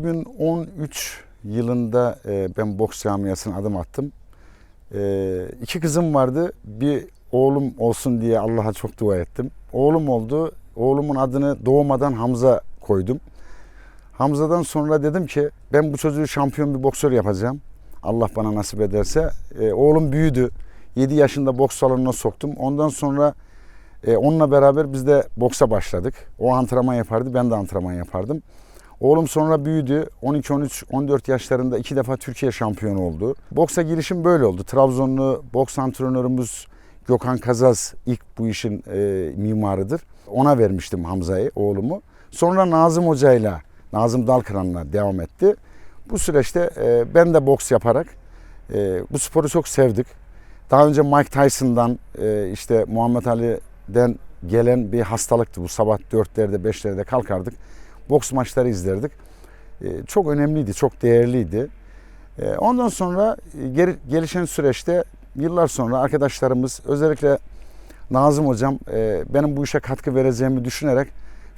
2013 yılında e, ben boks camiasına adım attım. E, iki kızım vardı. Bir oğlum olsun diye Allah'a çok dua ettim. Oğlum oldu. Oğlumun adını doğmadan Hamza koydum. Hamza'dan sonra dedim ki ben bu çocuğu şampiyon bir boksör yapacağım. Allah bana nasip ederse. E, oğlum büyüdü. 7 yaşında boks salonuna soktum. Ondan sonra e, onunla beraber biz de boksa başladık. O antrenman yapardı, ben de antrenman yapardım. Oğlum sonra büyüdü. 12, 13, 14 yaşlarında iki defa Türkiye şampiyonu oldu. Boksa girişim böyle oldu. Trabzonlu boks antrenörümüz Gökhan Kazaz ilk bu işin e, mimarıdır. Ona vermiştim Hamza'yı, oğlumu. Sonra Nazım Hoca'yla, Nazım Dalkıran'la devam etti. Bu süreçte e, ben de boks yaparak e, bu sporu çok sevdik. Daha önce Mike Tyson'dan, e, işte Muhammed Ali'den gelen bir hastalıktı. Bu sabah 4'lerde 5'lerde kalkardık. Boks maçları izlerdik. E, çok önemliydi, çok değerliydi. E, ondan sonra e, gelişen süreçte yıllar sonra arkadaşlarımız özellikle Nazım hocam e, benim bu işe katkı vereceğimi düşünerek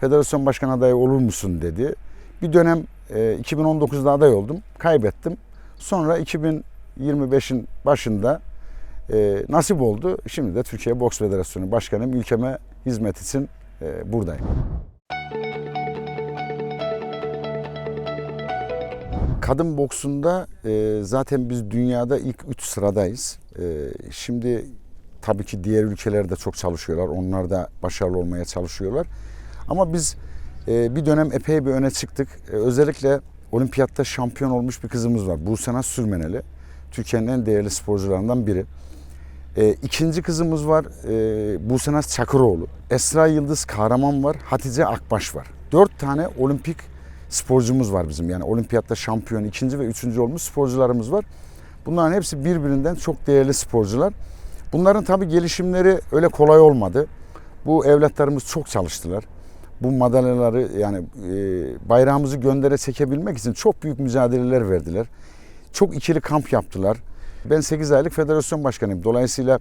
federasyon başkan adayı olur musun dedi. Bir dönem e, 2019'da aday oldum. Kaybettim. Sonra 2025'in başında e, nasip oldu. Şimdi de Türkiye Boks Federasyonu Başkanıyım. Ülkeme hizmet için e, buradayım. Kadın boksunda e, zaten biz dünyada ilk 3 sıradayız. E, şimdi tabii ki diğer ülkeler de çok çalışıyorlar. Onlar da başarılı olmaya çalışıyorlar. Ama biz e, bir dönem epey bir öne çıktık. E, özellikle olimpiyatta şampiyon olmuş bir kızımız var. Buse Naz Sürmeneli. Türkiye'nin en değerli sporcularından biri. E, ikinci kızımız var e, Buse Naz Çakıroğlu. Esra Yıldız Kahraman var. Hatice Akbaş var. Dört tane olimpik sporcumuz var bizim. Yani olimpiyatta şampiyon ikinci ve üçüncü olmuş sporcularımız var. Bunların hepsi birbirinden çok değerli sporcular. Bunların tabii gelişimleri öyle kolay olmadı. Bu evlatlarımız çok çalıştılar. Bu madalyaları yani e, bayrağımızı göndere çekebilmek için çok büyük mücadeleler verdiler. Çok ikili kamp yaptılar. Ben 8 aylık federasyon başkanıyım. Dolayısıyla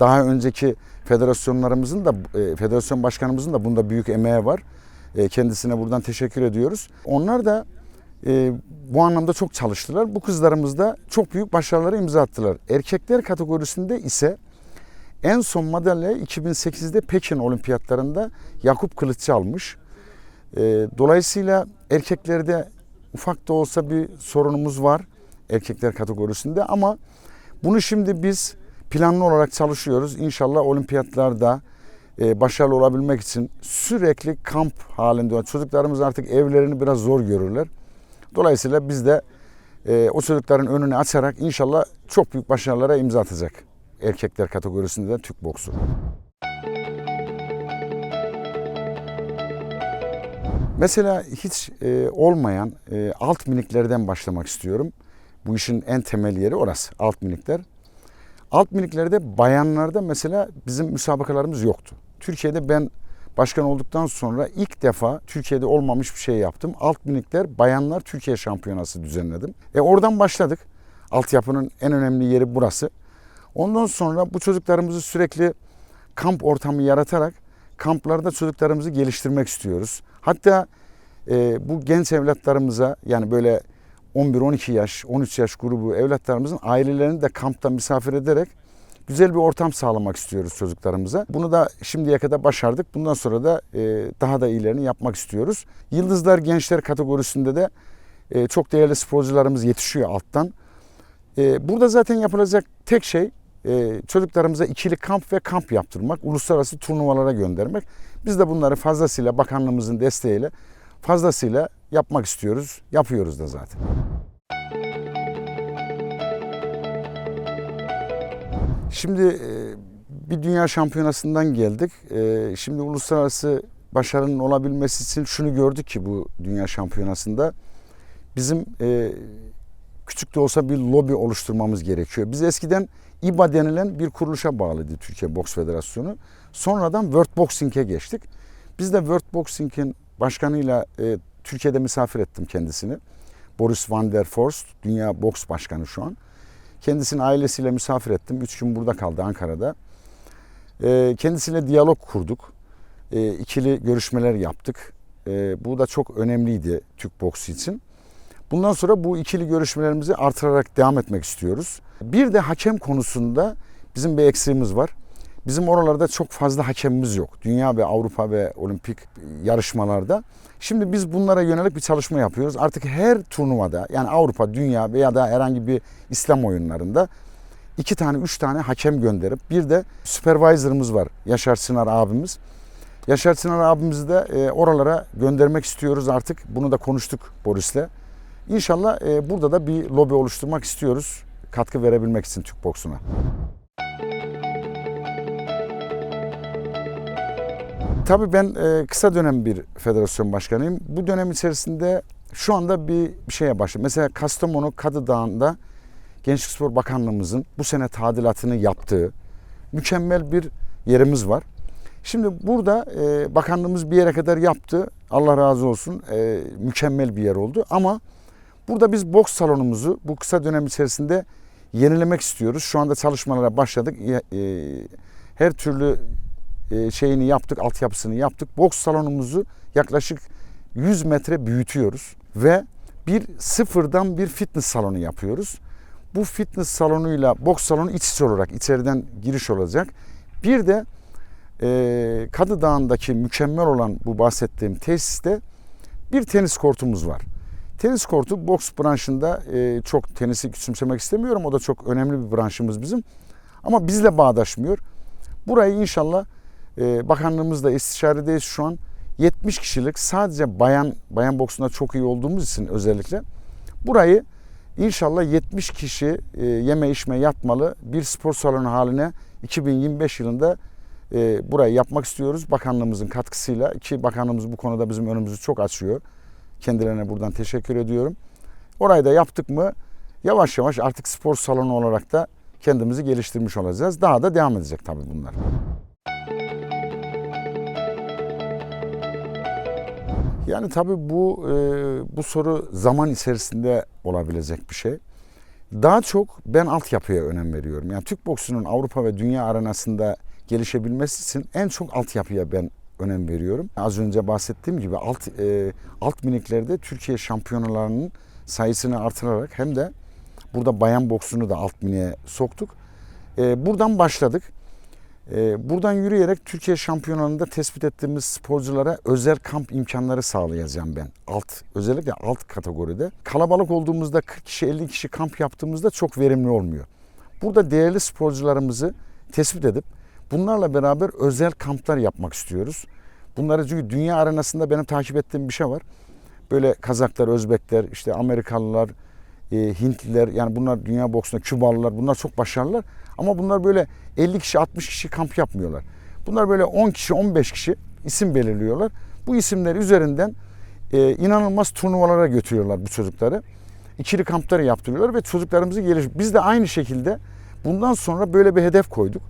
daha önceki federasyonlarımızın da e, federasyon başkanımızın da bunda büyük emeği var. E, kendisine buradan teşekkür ediyoruz. Onlar da e, bu anlamda çok çalıştılar. Bu kızlarımız da çok büyük başarılara imza attılar. Erkekler kategorisinde ise en son madalyayı 2008'de Pekin olimpiyatlarında Yakup Kılıççı almış. E, dolayısıyla erkeklerde ufak da olsa bir sorunumuz var erkekler kategorisinde ama bunu şimdi biz planlı olarak çalışıyoruz. İnşallah olimpiyatlarda e, başarılı olabilmek için sürekli kamp halinde. Çocuklarımız artık evlerini biraz zor görürler. Dolayısıyla biz de e, o çocukların önünü açarak inşallah çok büyük başarılara imza atacak. Erkekler kategorisinde de Türk boksu. Mesela hiç e, olmayan e, alt miniklerden başlamak istiyorum. Bu işin en temel yeri orası alt minikler. Alt miniklerde bayanlarda mesela bizim müsabakalarımız yoktu. Türkiye'de ben başkan olduktan sonra ilk defa Türkiye'de olmamış bir şey yaptım. Alt minikler bayanlar Türkiye şampiyonası düzenledim. E oradan başladık. Altyapının en önemli yeri burası. Ondan sonra bu çocuklarımızı sürekli kamp ortamı yaratarak kamplarda çocuklarımızı geliştirmek istiyoruz. Hatta e, bu genç evlatlarımıza yani böyle 11-12 yaş, 13 yaş grubu evlatlarımızın ailelerini de kampta misafir ederek güzel bir ortam sağlamak istiyoruz çocuklarımıza. Bunu da şimdiye kadar başardık. Bundan sonra da e, daha da iyilerini yapmak istiyoruz. Yıldızlar Gençler kategorisinde de e, çok değerli sporcularımız yetişiyor alttan. E, burada zaten yapılacak tek şey çocuklarımıza ikili kamp ve kamp yaptırmak, uluslararası turnuvalara göndermek. Biz de bunları fazlasıyla bakanlığımızın desteğiyle fazlasıyla yapmak istiyoruz. Yapıyoruz da zaten. Şimdi e, bir dünya şampiyonasından geldik. E, Şimdi uluslararası başarının olabilmesi için şunu gördük ki bu dünya şampiyonasında bizim e, küçük de olsa bir lobi oluşturmamız gerekiyor. Biz eskiden İBA denilen bir kuruluşa bağlıydı Türkiye Boks Federasyonu. Sonradan World Boxing'e geçtik. Biz de World Boxing'in başkanıyla e, Türkiye'de misafir ettim kendisini. Boris Van der Forst, Dünya Boks Başkanı şu an. Kendisini ailesiyle misafir ettim. Üç gün burada kaldı Ankara'da. E, kendisiyle diyalog kurduk. E, ikili görüşmeler yaptık. E, bu da çok önemliydi Türk boksu için. Bundan sonra bu ikili görüşmelerimizi artırarak devam etmek istiyoruz. Bir de hakem konusunda bizim bir eksiğimiz var. Bizim oralarda çok fazla hakemimiz yok. Dünya ve Avrupa ve olimpik yarışmalarda. Şimdi biz bunlara yönelik bir çalışma yapıyoruz. Artık her turnuvada yani Avrupa, Dünya veya da herhangi bir İslam oyunlarında iki tane, üç tane hakem gönderip bir de supervisor'ımız var. Yaşar Sınar abimiz. Yaşar Sınar abimizi de e, oralara göndermek istiyoruz artık. Bunu da konuştuk Boris'le. İnşallah e, burada da bir lobi oluşturmak istiyoruz. Katkı verebilmek için Türk boksuna. Tabii ben e, kısa dönem bir federasyon başkanıyım. Bu dönem içerisinde şu anda bir, şeye başladım. Mesela Kastamonu Kadıdağ'ında Gençlik Spor Bakanlığımızın bu sene tadilatını yaptığı mükemmel bir yerimiz var. Şimdi burada e, bakanlığımız bir yere kadar yaptı. Allah razı olsun. E, mükemmel bir yer oldu. Ama burada biz boks salonumuzu bu kısa dönem içerisinde yenilemek istiyoruz. Şu anda çalışmalara başladık. E, her türlü şeyini yaptık, altyapısını yaptık. Boks salonumuzu yaklaşık 100 metre büyütüyoruz ve bir sıfırdan bir fitness salonu yapıyoruz. Bu fitness salonuyla boks salonu iç içe olarak içeriden giriş olacak. Bir de e, Kadıdağ'ındaki mükemmel olan bu bahsettiğim tesiste bir tenis kortumuz var. Tenis kortu boks branşında e, çok tenisi küçümsemek istemiyorum. O da çok önemli bir branşımız bizim. Ama bizle bağdaşmıyor. Burayı inşallah e, bakanlığımızla istişaredeyiz şu an. 70 kişilik sadece bayan bayan boksunda çok iyi olduğumuz için özellikle burayı inşallah 70 kişi e, yeme içme yatmalı bir spor salonu haline 2025 yılında e, burayı yapmak istiyoruz. Bakanlığımızın katkısıyla ki bakanlığımız bu konuda bizim önümüzü çok açıyor. Kendilerine buradan teşekkür ediyorum. Orayı da yaptık mı yavaş yavaş artık spor salonu olarak da kendimizi geliştirmiş olacağız. Daha da devam edecek tabii bunlar. Yani tabii bu e, bu soru zaman içerisinde olabilecek bir şey. Daha çok ben altyapıya önem veriyorum. Yani Türk boksunun Avrupa ve dünya arenasında gelişebilmesi için en çok altyapıya ben önem veriyorum. Az önce bahsettiğim gibi alt e, alt miniklerde Türkiye şampiyonalarının sayısını artırarak hem de burada bayan boksunu da alt miniye soktuk. E, buradan başladık. E, buradan yürüyerek Türkiye şampiyonalarında tespit ettiğimiz sporculara özel kamp imkanları sağlayacağım ben. Alt özellikle alt kategoride. Kalabalık olduğumuzda 40 kişi 50 kişi kamp yaptığımızda çok verimli olmuyor. Burada değerli sporcularımızı tespit edip bunlarla beraber özel kamplar yapmak istiyoruz. Bunları çünkü dünya arenasında benim takip ettiğim bir şey var. Böyle Kazaklar, Özbekler, işte Amerikalılar, e, Hintliler yani bunlar dünya boksunda Kübalılar bunlar çok başarılılar. Ama bunlar böyle 50 kişi 60 kişi kamp yapmıyorlar. Bunlar böyle 10 kişi 15 kişi isim belirliyorlar. Bu isimler üzerinden e, inanılmaz turnuvalara götürüyorlar bu çocukları. İkili kampları yaptırıyorlar ve çocuklarımızı geliş. Biz de aynı şekilde bundan sonra böyle bir hedef koyduk.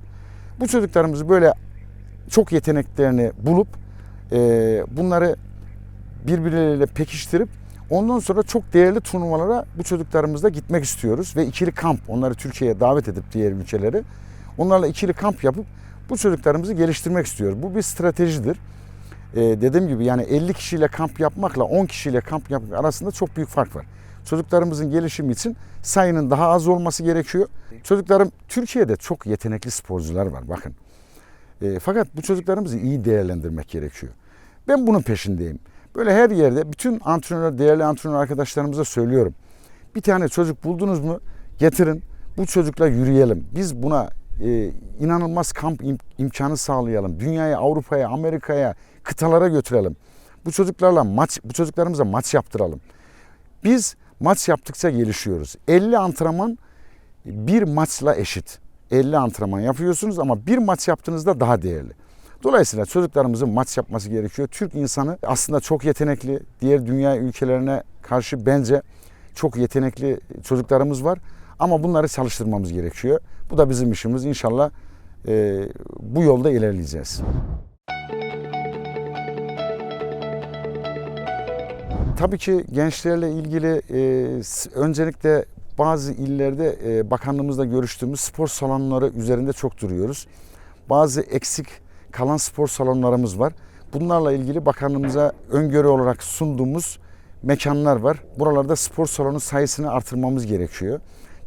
Bu çocuklarımızı böyle çok yeteneklerini bulup e, bunları birbirleriyle pekiştirip ondan sonra çok değerli turnuvalara bu çocuklarımızla gitmek istiyoruz ve ikili kamp onları Türkiye'ye davet edip diğer ülkeleri onlarla ikili kamp yapıp bu çocuklarımızı geliştirmek istiyoruz. Bu bir stratejidir. Ee, dediğim gibi yani 50 kişiyle kamp yapmakla 10 kişiyle kamp yapmak arasında çok büyük fark var. Çocuklarımızın gelişimi için sayının daha az olması gerekiyor. Çocuklarım Türkiye'de çok yetenekli sporcular var bakın. E, fakat bu çocuklarımızı iyi değerlendirmek gerekiyor. Ben bunun peşindeyim. Böyle her yerde bütün antrenör, değerli antrenör arkadaşlarımıza söylüyorum. Bir tane çocuk buldunuz mu getirin bu çocukla yürüyelim. Biz buna e, inanılmaz kamp im- imkanı sağlayalım. Dünyaya, Avrupa'ya, Amerika'ya, kıtalara götürelim. Bu çocuklarla maç, bu çocuklarımıza maç yaptıralım. Biz maç yaptıkça gelişiyoruz. 50 antrenman bir maçla eşit. 50 antrenman yapıyorsunuz ama bir maç yaptığınızda daha değerli. Dolayısıyla çocuklarımızın maç yapması gerekiyor. Türk insanı aslında çok yetenekli. Diğer dünya ülkelerine karşı bence çok yetenekli çocuklarımız var. Ama bunları çalıştırmamız gerekiyor. Bu da bizim işimiz. İnşallah e, bu yolda ilerleyeceğiz. Tabii ki gençlerle ilgili e, öncelikle bazı illerde e, bakanlığımızla görüştüğümüz spor salonları üzerinde çok duruyoruz. Bazı eksik kalan spor salonlarımız var. Bunlarla ilgili bakanlığımıza öngörü olarak sunduğumuz mekanlar var. Buralarda spor salonu sayısını artırmamız gerekiyor.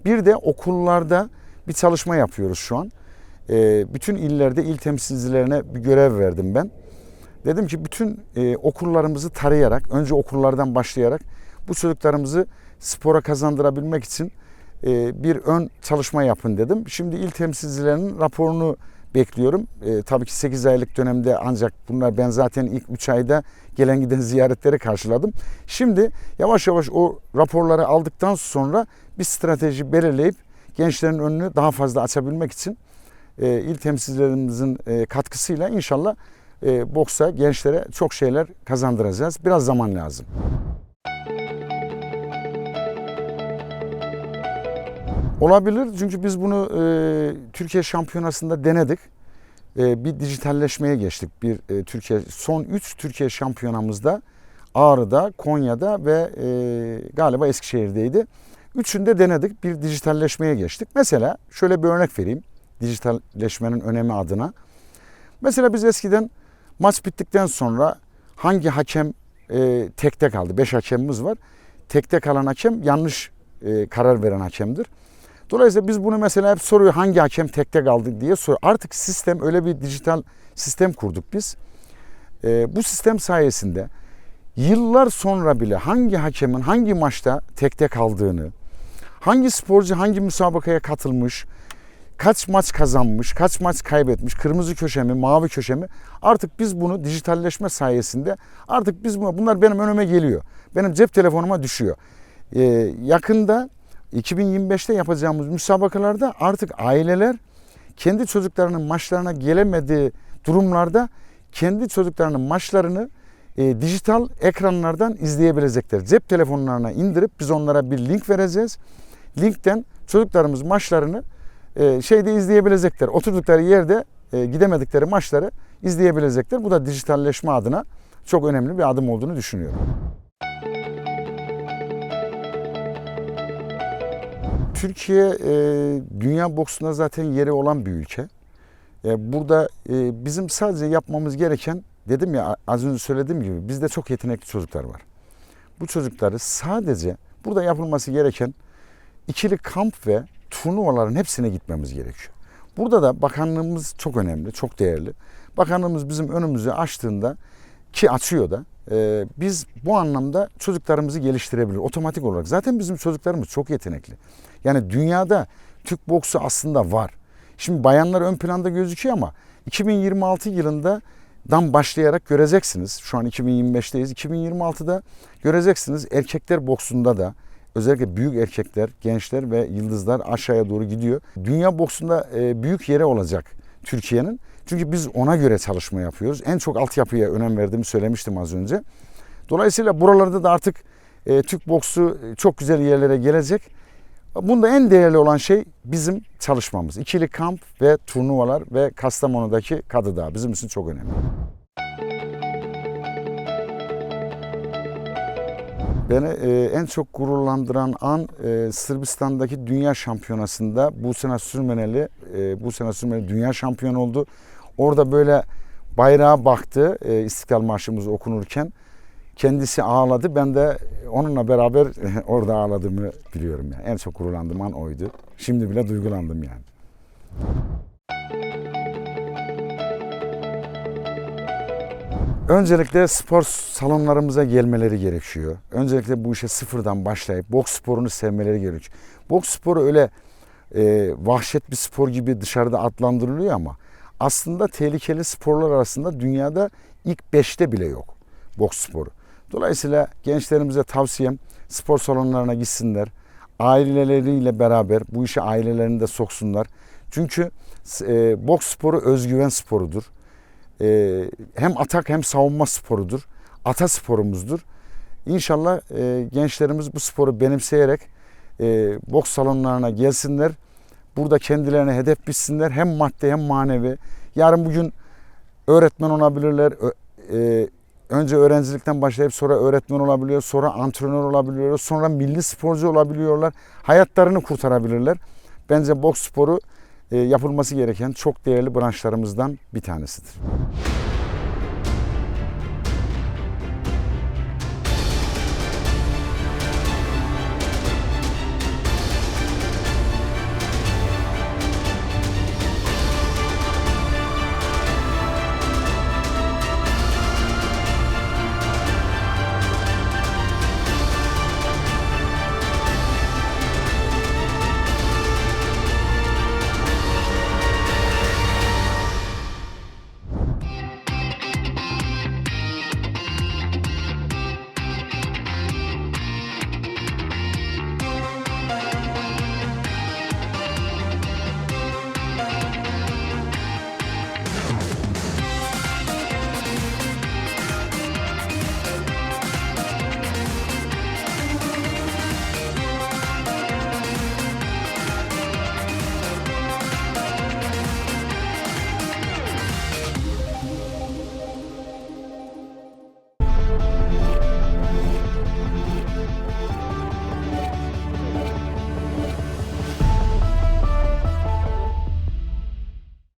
Bir de okullarda bir çalışma yapıyoruz şu an. Ee, bütün illerde il temsilcilerine bir görev verdim ben. Dedim ki bütün e, okullarımızı tarayarak, önce okullardan başlayarak bu çocuklarımızı spora kazandırabilmek için e, bir ön çalışma yapın dedim. Şimdi il temsilcilerinin raporunu bekliyorum. E, tabii ki 8 aylık dönemde ancak bunlar ben zaten ilk 3 ayda gelen giden ziyaretleri karşıladım. Şimdi yavaş yavaş o raporları aldıktan sonra bir strateji belirleyip gençlerin önünü daha fazla açabilmek için e, il temsilcilerimizin e, katkısıyla inşallah e, boksa gençlere çok şeyler kazandıracağız. Biraz zaman lazım. Olabilir çünkü biz bunu e, Türkiye Şampiyonası'nda denedik. E, bir dijitalleşmeye geçtik. Bir e, Türkiye son 3 Türkiye Şampiyonamızda Ağrı'da, Konya'da ve e, galiba Eskişehir'deydi. Üçünde denedik. Bir dijitalleşmeye geçtik. Mesela şöyle bir örnek vereyim. Dijitalleşmenin önemi adına. Mesela biz eskiden maç bittikten sonra hangi hakem e, tekte kaldı? 5 hakemimiz var. Tekte kalan hakem yanlış e, karar veren hakemdir. Dolayısıyla biz bunu mesela hep soruyor hangi hakem tekte kaldı diye soruyor. Artık sistem öyle bir dijital sistem kurduk biz. E, bu sistem sayesinde yıllar sonra bile hangi hakemin hangi maçta tekte kaldığını, hangi sporcu hangi müsabakaya katılmış, kaç maç kazanmış, kaç maç kaybetmiş, kırmızı köşe mi, mavi köşe mi? Artık biz bunu dijitalleşme sayesinde artık biz bunu, bunlar benim önüme geliyor. Benim cep telefonuma düşüyor. Ee, yakında 2025'te yapacağımız müsabakalarda artık aileler kendi çocuklarının maçlarına gelemediği durumlarda kendi çocuklarının maçlarını e, dijital ekranlardan izleyebilecekler. Cep telefonlarına indirip biz onlara bir link vereceğiz. Linkten çocuklarımız maçlarını e, şeyde izleyebilecekler. Oturdukları yerde e, gidemedikleri maçları izleyebilecekler. Bu da dijitalleşme adına çok önemli bir adım olduğunu düşünüyorum. Türkiye e, dünya boksunda zaten yeri olan bir ülke. E, burada e, bizim sadece yapmamız gereken dedim ya az önce söylediğim gibi bizde çok yetenekli çocuklar var. Bu çocukları sadece burada yapılması gereken ikili kamp ve turnuvaların hepsine gitmemiz gerekiyor. Burada da bakanlığımız çok önemli, çok değerli. Bakanlığımız bizim önümüzü açtığında ki açıyor da e, biz bu anlamda çocuklarımızı geliştirebilir otomatik olarak. Zaten bizim çocuklarımız çok yetenekli. Yani dünyada Türk boksu aslında var. Şimdi bayanlar ön planda gözüküyor ama 2026 yılında dan başlayarak göreceksiniz. Şu an 2025'teyiz. 2026'da göreceksiniz erkekler boksunda da özellikle büyük erkekler, gençler ve yıldızlar aşağıya doğru gidiyor. Dünya boksunda e, büyük yere olacak Türkiye'nin. Çünkü biz ona göre çalışma yapıyoruz. En çok altyapıya önem verdiğimi söylemiştim az önce. Dolayısıyla buralarda da artık e, Türk boksu çok güzel yerlere gelecek. Bunda en değerli olan şey bizim çalışmamız. İkili kamp ve turnuvalar ve Kastamonu'daki Kadıdağ bizim için çok önemli. Beni e, en çok gururlandıran an e, Sırbistan'daki Dünya Şampiyonası'nda Busena Sürmeneli, e, Busena Sürmeneli Dünya Şampiyonu oldu. Orada böyle bayrağa baktı e, İstiklal Marşımız okunurken. Kendisi ağladı. Ben de onunla beraber orada ağladığımı biliyorum. Yani. En çok gururlandığım an oydu. Şimdi bile duygulandım yani. Öncelikle spor salonlarımıza gelmeleri gerekiyor. Öncelikle bu işe sıfırdan başlayıp boks sporunu sevmeleri gerekiyor. Boks sporu öyle e, vahşet bir spor gibi dışarıda adlandırılıyor ama aslında tehlikeli sporlar arasında dünyada ilk beşte bile yok boks sporu. Dolayısıyla gençlerimize tavsiyem spor salonlarına gitsinler. Aileleriyle beraber bu işe ailelerini de soksunlar. Çünkü e, boks sporu özgüven sporudur. E, hem atak hem savunma sporudur. Ata sporumuzdur. İnşallah e, gençlerimiz bu sporu benimseyerek e, boks salonlarına gelsinler. Burada kendilerine hedef bitsinler. Hem maddi hem manevi. Yarın bugün öğretmen olabilirler. E, önce öğrencilikten başlayıp sonra öğretmen olabiliyor, sonra antrenör olabiliyorlar, sonra milli sporcu olabiliyorlar. Hayatlarını kurtarabilirler. Bence boks sporu e, yapılması gereken çok değerli branşlarımızdan bir tanesidir.